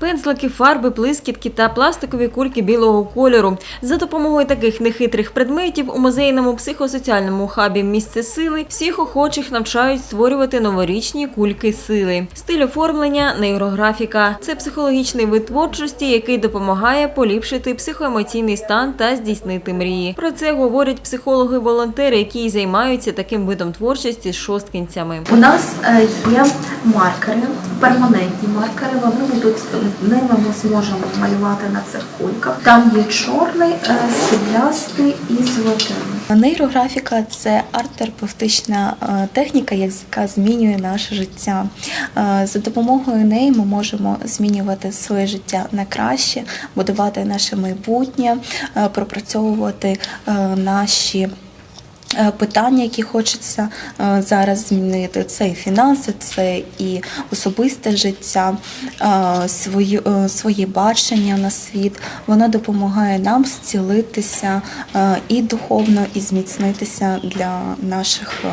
Пензлики, фарби, блискітки та пластикові кульки білого кольору. За допомогою таких нехитрих предметів у музейному психосоціальному хабі місце сили всіх охочих навчають створювати новорічні кульки сили. Стиль оформлення нейрографіка це психологічний вид творчості, який допомагає поліпшити психоемоційний стан та здійснити мрії. Про це говорять психологи-волонтери, які займаються таким видом творчості з шосткінцями. У нас е, є маркери, перманентні маркери. Вони будуть ними ми зможемо малювати на цих кульках. Там є чорний, е, сріблястий і золотий. Нейрографіка це арт-терапевтична е, техніка, яка змінює наше життя. Е, За допомогою неї ми можемо змінювати своє життя на краще, будувати наше майбутнє, пропрацьовувати наші. Е, Питання, які хочеться е, зараз змінити, це і фінанси, це і особисте життя, е, свої, е, бачення на світ. Воно допомагає нам зцілитися і духовно, і зміцнитися для наших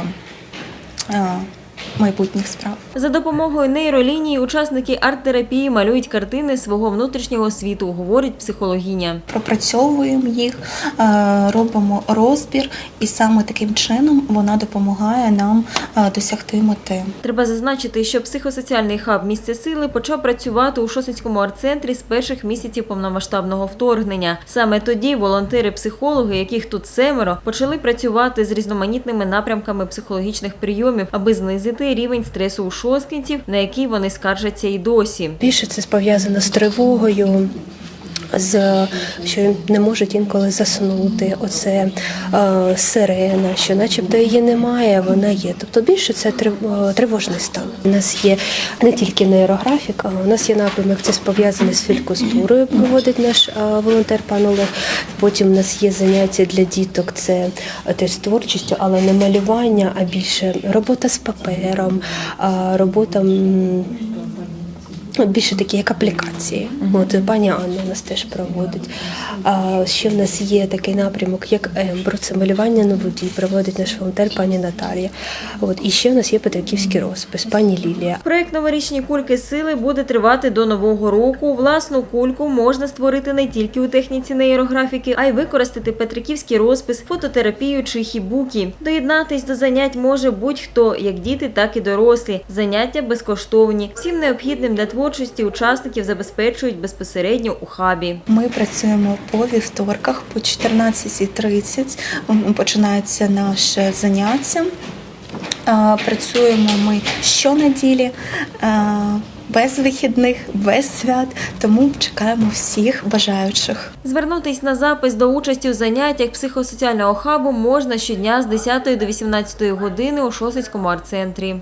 майбутніх справ. За допомогою нейролінії учасники арт-терапії малюють картини свого внутрішнього світу, говорить психологиня. Пропрацьовуємо їх, е, робимо розбір, і саме таким чином вона допомагає нам е, досягти мети. Треба зазначити, що психосоціальний хаб місце сили почав працювати у Шосицькому арт-центрі з перших місяців повномасштабного вторгнення. Саме тоді волонтери-психологи, яких тут семеро, почали працювати з різноманітними напрямками психологічних прийомів, аби знизити рівень стресу у шосткінців, на який вони скаржаться і досі. Більше це пов'язано з тривогою. З що не можуть інколи заснути, оце е, сирена, що начебто її немає, вона є. Тобто більше це трив- тривожний стан. У нас є не тільки нейрографіка, у нас є напрямок, це пов'язане з фількостурою, проводить наш волонтер пан Олег. Потім у нас є заняття для діток, це теж творчістю, але не малювання, а більше робота з папером, робота. Більше такі як аплікації. От пані Анна у нас теж проводить. А ще в нас є такий напрямок, як Ембро, це малювання на воді, проводить наш волонтер пані Наталія. От і ще в нас є Петриківський розпис, пані Лілія. Проект новорічні кульки сили буде тривати до нового року. Власну кульку можна створити не тільки у техніці нейрографіки, а й використати петриківський розпис, фототерапію чи хібукі. Доєднатись до занять може будь-хто, як діти, так і дорослі. Заняття безкоштовні. Всім необхідним для творчості учасників забезпечують безпосередньо у хабі. Ми працюємо по вівторках по 14.30 м, починається наше заняття. Працюємо ми щонеділі. Без вихідних, без свят, тому чекаємо всіх бажаючих. Звернутись на запис до участі у заняттях психосоціального хабу можна щодня з 10 до 18 години у Шосицькому арт-центрі.